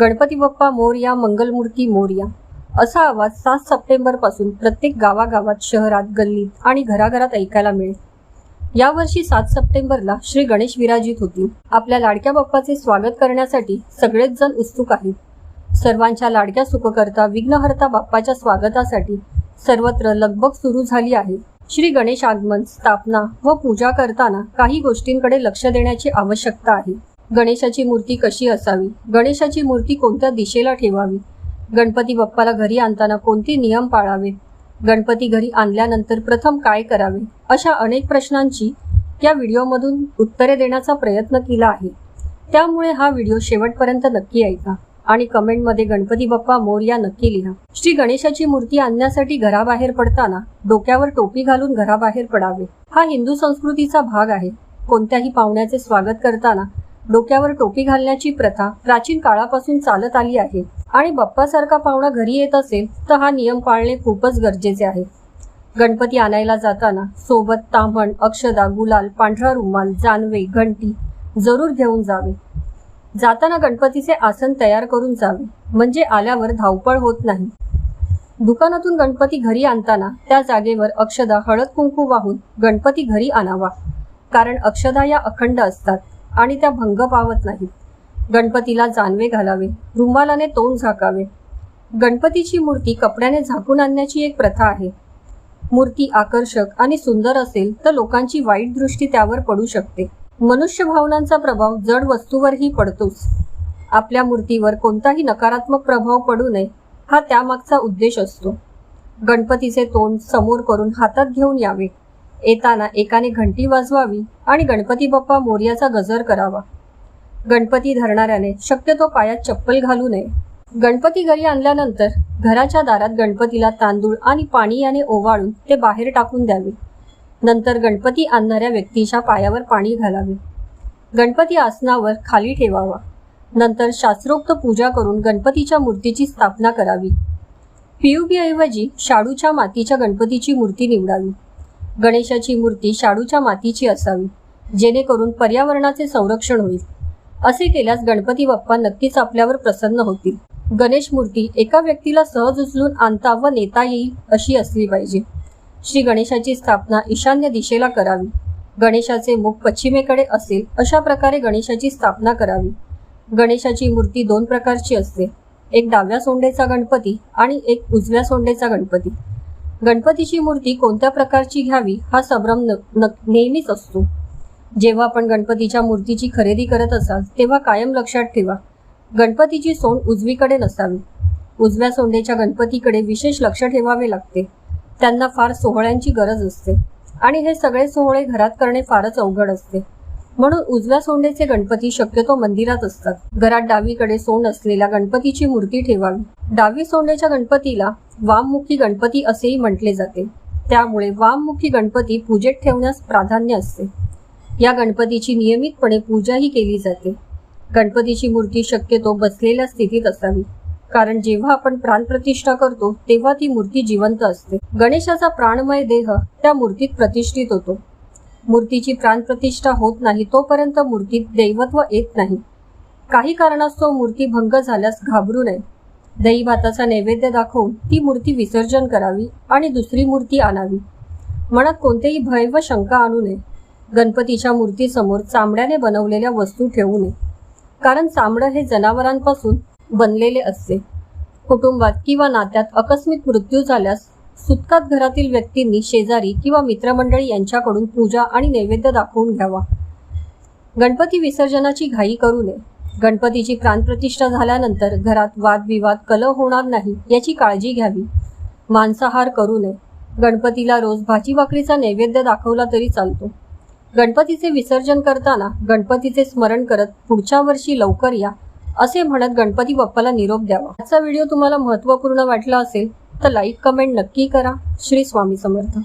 गणपती बाप्पा मोरया मंगलमूर्ती मोरया. असा आवाज सात सप्टेंबरपासून प्रत्येक गावागावात शहरात गल्लीत आणि घराघरात ऐकायला मिळेल. यावर्षी सात सप्टेंबरला श्री गणेश विराजित होतील. आपल्या लाडक्या बाप्पाचे स्वागत करण्यासाठी सगळेच जण उत्सुक आहेत. सर्वांच्या लाडक्या सुखकर्ता विघ्नहर्ता बाप्पाच्या स्वागतासाठी सर्वत्र लगबग सुरू झाली आहे. श्री गणेश आगमन स्थापना व पूजा करताना काही गोष्टींकडे लक्ष देण्याची आवश्यकता आहे. गणेशाची मूर्ती कशी असावी? गणेशाची मूर्ती कोणत्या दिशेला ठेवावी? गणपती बाप्पाला घरी आणताना कोणते नियम पाळावेत गणपती घरी आणल्यानंतर प्रथम काय करावे? अशा अनेक प्रश्नांची या व्हिडिओमधून उत्तरे देण्याचा प्रयत्न केला आहे. त्यामुळे हा व्हिडिओ शेवटपर्यंत नक्की ऐका आणि कमेंटमध्ये गणपती बाप्पा मोर्या नक्की लिहा. श्री गणेशाची मूर्ती आणण्यासाठी घराबाहेर पडताना डोक्यावर टोपी घालून घराबाहेर पडावे. हा हिंदू संस्कृतीचा भाग आहे. कोणत्याही पाहुण्याचे स्वागत करताना डोक्यावर टोपी घालण्याची प्रथा प्राचीन काळापासून चालत आली आहे. आणि बाप्पासारखा पाहुणा घरी येत असेल तर हा नियम पाळणे खूपच गरजेचे आहे. गणपती आणायला जाताना सोबत ताम्हण अक्षदा गुलाल पांढरा रुमाल जानवे घंटी जरूर घेऊन जावे. जाताना गणपतीचे आसन तयार करून जावे म्हणजे आल्यावर धावपळ होत नाही. दुकानातून गणपती घरी आणताना त्या जागेवर अक्षदा हळद कुंकू वाहून गणपती घरी आणावा. कारण अक्षदा या अखंड असतात. आणि त्या भंग पावत नाहीत. गणपतीला जानवे घालावे रुमालाने तोंड झाकावे. गणपतीची मूर्ती कपड्याने झाकून आणण्याची एक प्रथा आहे. मूर्ती आकर्षक आणि सुंदर असेल तर लोकांची वाईट दृष्टी त्यावर पडू शकते. मनुष्य भावनांचा प्रभाव जड वस्तूवरही पडतोच. आपल्या मूर्तीवर कोणताही नकारात्मक प्रभाव पडू नये हा त्यामागचा उद्देश असतो. गणपतीचे तोंड समोर करून हातात घेऊन यावे. येताना एकाने घंटी वाजवावी आणि गणपती बाप्पा मोर्याचा गजर करावा. गणपती धरणाऱ्याने शक्यतो पायात चप्पल घालू नये. गणपती घरी आणल्यानंतर घराच्या दारात गणपतीला तांदूळ आणि पाणी याने ओवाळून ते बाहेर टाकून द्यावे. नंतर गणपती आणणाऱ्या व्यक्तीच्या पायावर पाणी घालावे. गणपती आसनावर खाली ठेवावा. नंतर शास्त्रोक्त पूजा करून गणपतीच्या मूर्तीची स्थापना करावी. पी ऐवजी शाडूच्या मातीच्या गणपतीची मूर्ती निवडावी. गणेशाची मूर्ती शाडूच्या मातीची असावी जेणेकरून पर्यावरणाचे संरक्षण होईल. असे केल्यास गणपती बाप्पा नक्कीच आपल्यावर प्रसन्न होतील. गणेश मूर्ती एका व्यक्तीला सहज उचलून आणता व नेता येईल अशी असली पाहिजे. श्री गणेशाची स्थापना ईशान्य दिशेला करावी. गणेशाचे मुख पश्चिमेकडे असेल अशा प्रकारे गणेशाची स्थापना करावी. गणेशाची मूर्ती दोन प्रकारची असते एक डाव्या सोंडेचा गणपती आणि एक उजव्या सोंडेचा गणपती. गणपतीची मूर्ती कोणत्या प्रकारची घ्यावी हा संभ्रम न- न- नेहमीच असतो. जेव्हा आपण गणपतीच्या मूर्तीची खरेदी करत असाल तेव्हा कायम लक्षात ठेवा गणपतीची सोंड उजवीकडे नसावी. उजव्या सोंडेच्या गणपतीकडे विशेष लक्ष ठेवावे लागते. त्यांना फार सोहळ्यांची गरज असते आणि हे सगळे सोहळे घरात करणे फारच अवघड असते. म्हणून उजव्या सोंडेचे गणपती शक्यतो मंदिरात असतात. घरात डावीकडे सोंड असलेल्या गणपतीची मूर्ती ठेवावी. डावी सोंडेच्या गणपतीला वाममुखी गणपती असेही म्हटले जाते. त्यामुळे वाममुखी गणपती पूजेत ठेवण्यास प्राधान्य असते. या गणपतीची नियमितपणे पूजाही केली जाते. गणपतीची मूर्ती शक्यतो बसलेल्या स्थितीत असावी. कारण जेव्हा आपण प्राणप्रतिष्ठा करतो तेव्हा ती मूर्ती जिवंत असते. गणेशाचा प्राणमय देह त्या मूर्तीत प्रतिष्ठित होतो. मूर्तीची प्राणप्रतिष्ठा होत नाही तोपर्यंत मूर्तीत दैवत्व येत नाही. काही कारणास्तव मूर्ती भंग झाल्यास घाबरू नये. दही भाताचा नैवेद्य दाखवून ती मूर्ती विसर्जन करावी आणि दुसरी मूर्ती आणावी. मनात कोणतेही भय व शंका आणू नये. गणपतीच्या मूर्तीसमोर चामड्याने बनवलेल्या वस्तू ठेवू नये. कारण चामडं हे जनावरांपासून बनलेले असते. कुटुंबात किंवा नात्यात आकस्मिक मृत्यू झाल्यास सुतकात घरातील व्यक्तींनी शेजारी किंवा मित्रमंडळी यांच्याकडून पूजा आणि नैवेद्य दाखवून घ्यावा. गणपती विसर्जनाची घाई करू नये. गणपतीची प्राणप्रतिष्ठा झाल्यानंतर घरात वादविवाद कलह होणार नाही याची काळजी घ्यावी. मांसाहार करू नये. गणपतीला रोज भाजी भाकरीचा नैवेद्य दाखवला तरी चालतो. गणपतीचे विसर्जन करताना गणपतीचे स्मरण करत पुढच्या वर्षी लवकर या असे म्हणत गणपती बाप्पाला निरोप द्यावा. आजचा व्हिडिओ तुम्हाला महत्त्वपूर्ण वाटला असेल तर लाईक कमेंट नक्की करा. श्री स्वामी समर्थ.